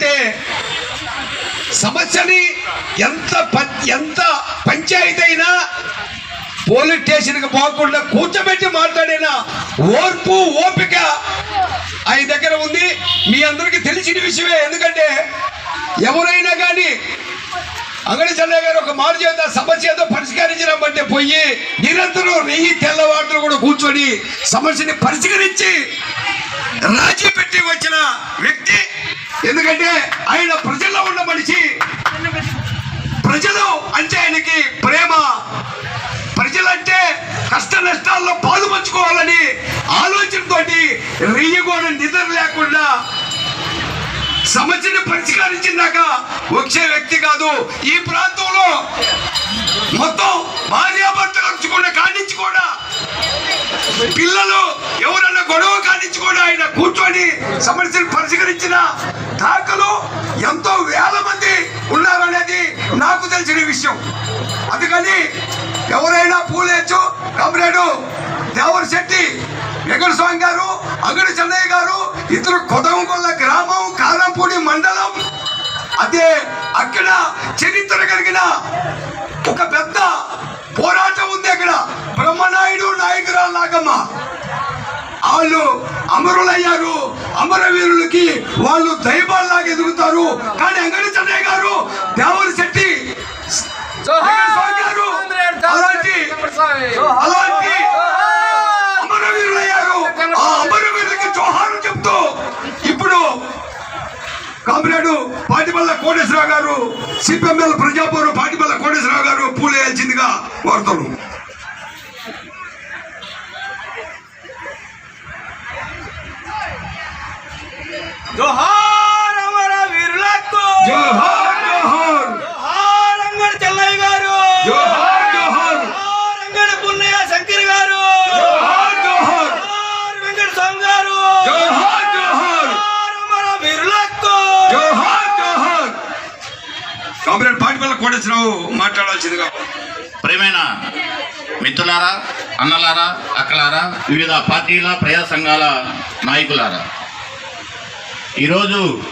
ఏంటంటే సమస్యని ఎంత ఎంత పంచాయతీ అయినా పోలీస్ స్టేషన్కి పోకుండా కూర్చోబెట్టి మాట్లాడిన ఓర్పు ఓపిక ఆయన దగ్గర ఉంది. మీ అందరికీ తెలిసిన విషయమే. ఎందుకంటే ఎవరైనా కానీ అంగడి చెన్నయ్య గారు ఒక మారు చేత సమస్య ఏదో పరిష్కరించడం పోయి నిరంతరం నెయ్యి తెల్లవారులు కూడా కూర్చొని సమస్యని పరిష్కరించి రాజీ పెట్టి వచ్చిన వ్యక్తి ఎందుకంటే ఆయన ప్రజల్లో ఉన్న మనిషి. ప్రజలు అంటే ఆయనకి ప్రేమ. ప్రజలంటే కష్ట నష్టాల్లో పాలు ఆలోచనతో ఆలోచనతోటి నిద్ర లేకుండా సమస్యను పరిష్కరించిందాక వచ్చే వ్యక్తి కాదు. ఈ ప్రాంతంలో మొత్తం భార్యాభర్తలు వచ్చుకున్న కానించి కూడా పిల్లలు విషయం అందుకని ఎవరైనా పూలేచ్చు కమ్రేడు దేవర శెట్టి వెంకట స్వామి గారు అంగడి చెన్నయ్య గారు ఇద్దరు కొదవంకొల్ల గ్రామం కారంపూడి మండలం అదే అక్కడ చరిత్ర కలిగిన ఒక పెద్ద పోరాటం ఉంది అక్కడ. బ్రహ్మనాయుడు నాయకురాలు నాగమ్మ. వాళ్ళు అమరులయ్యారు. అమరవీరులకి వాళ్ళు దైవాల్లాగా ఎదుగుతారు. కానీ అంగడి గారు సిపిఎంఎల్ ప్రజాపూర్ పాటిపల్ల కోటేశ్వరరావు గారు పూలేయాల్సిందిగా కోరుతున్నాను జోహార్ అమర వీరులకు జోహార్ జోహార్ జోహార్ అంగడి చెల్లయ్య గారు జోహార్ జోహార్ జోహార్ అంగడి పున్నయ్య శంకర్ గారు జోహార్ జోహార్ జోహార్ వెంకట స్వామి గారు జోహార్ జోహార్ జోహార్ అమర వీరులకు జోహార్ జోహార్ కామ్రేడ్ పాటిపల్ల కోటేశ్వరరావు మాట్లాడాల్సిందిగా. ప్రేమైన మిత్రులారా అన్నలారా అక్కలారా వివిధ పార్టీల ప్రజా సంఘాల నాయకులారా ఈరోజు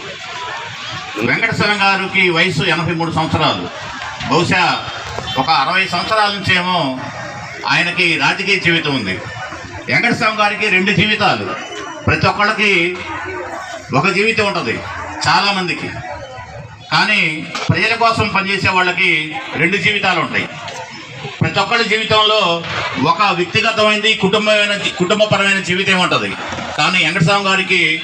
వెంకటస్వామి గారికి వయసు ఎనభై మూడు సంవత్సరాలు. బహుశా ఒక అరవై సంవత్సరాల నుంచేమో ఆయనకి రాజకీయ జీవితం ఉంది. వెంకటస్వామి గారికి రెండు జీవితాలు. ప్రతి ఒక్కళ్ళకి ఒక జీవితం ఉంటుంది చాలామందికి కానీ ప్రజల కోసం పనిచేసే వాళ్ళకి రెండు జీవితాలు ఉంటాయి. ప్రతి ఒక్కరి జీవితంలో ఒక వ్యక్తిగతమైనది కుటుంబమైన కుటుంబపరమైన జీవితం ఉంటుంది. కానీ వెంకటస్వామి గారికి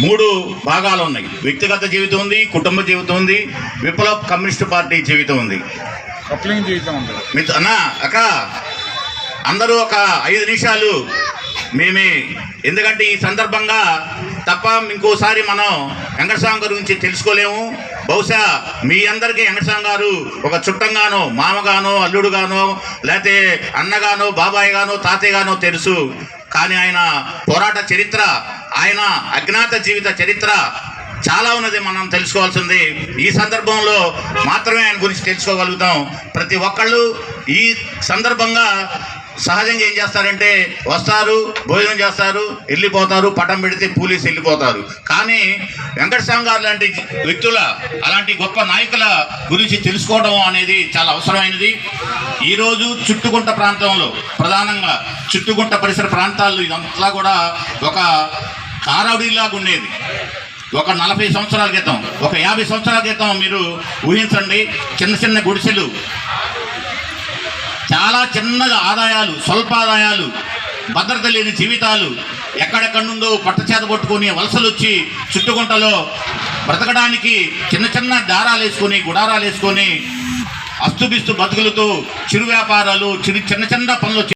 మూడు భాగాలు ఉన్నాయి. వ్యక్తిగత జీవితం ఉంది కుటుంబ జీవితం ఉంది విప్లవ కమ్యూనిస్ట్ పార్టీ జీవితం ఉంది. జీవితం మిత్రు అన్న అక్క అందరూ ఒక ఐదు నిమిషాలు మేమే. ఎందుకంటే ఈ సందర్భంగా తప్ప ఇంకోసారి మనం వెంకటస్వామి గారి గురించి తెలుసుకోలేము. బహుశా మీ అందరికీ వెంకటస్వామి గారు ఒక చుట్టంగానో మామగానో అల్లుడుగానో లేకపోతే అన్నగానో బాబాయ్ గానో తాతయ్య గానో తెలుసు. కానీ ఆయన పోరాట చరిత్ర ఆయన అజ్ఞాత జీవిత చరిత్ర చాలా ఉన్నది మనం తెలుసుకోవాల్సింది. ఈ సందర్భంలో మాత్రమే ఆయన గురించి తెలుసుకోగలుగుతాం. ప్రతి ఒక్కళ్ళు ఈ సందర్భంగా సహజంగా ఏం చేస్తారంటే వస్తారు భోజనం చేస్తారు వెళ్ళిపోతారు పటం పెడితే పోలీసు వెళ్ళిపోతారు. కానీ వెంకటస్వామి గారు లాంటి వ్యక్తుల అలాంటి గొప్ప నాయకుల గురించి తెలుసుకోవడం అనేది చాలా అవసరమైనది. ఈరోజు చుట్టుకుంట ప్రాంతంలో ప్రధానంగా చుట్టుకుంట పరిసర ప్రాంతాల్లో ఇదంతా కూడా ఒక కారవడిలాగా ఉండేది. ఒక నలభై సంవత్సరాల క్రితం ఒక యాభై సంవత్సరాల క్రితం మీరు ఊహించండి చిన్న చిన్న గుడిసెలు చాలా చిన్నగా ఆదాయాలు స్వల్ప ఆదాయాలు భద్రత లేని జీవితాలు ఎక్కడెక్కడి నుండో పట్టచేత పట్టుకొని వలసలు వచ్చి చుట్టుకుంటలో బ్రతకడానికి చిన్న చిన్న దారాలు వేసుకొని గుడారాలు వేసుకొని అస్తుబిస్తు బతుకులతో చిరు వ్యాపారాలు చిరు చిన్న చిన్న పనులు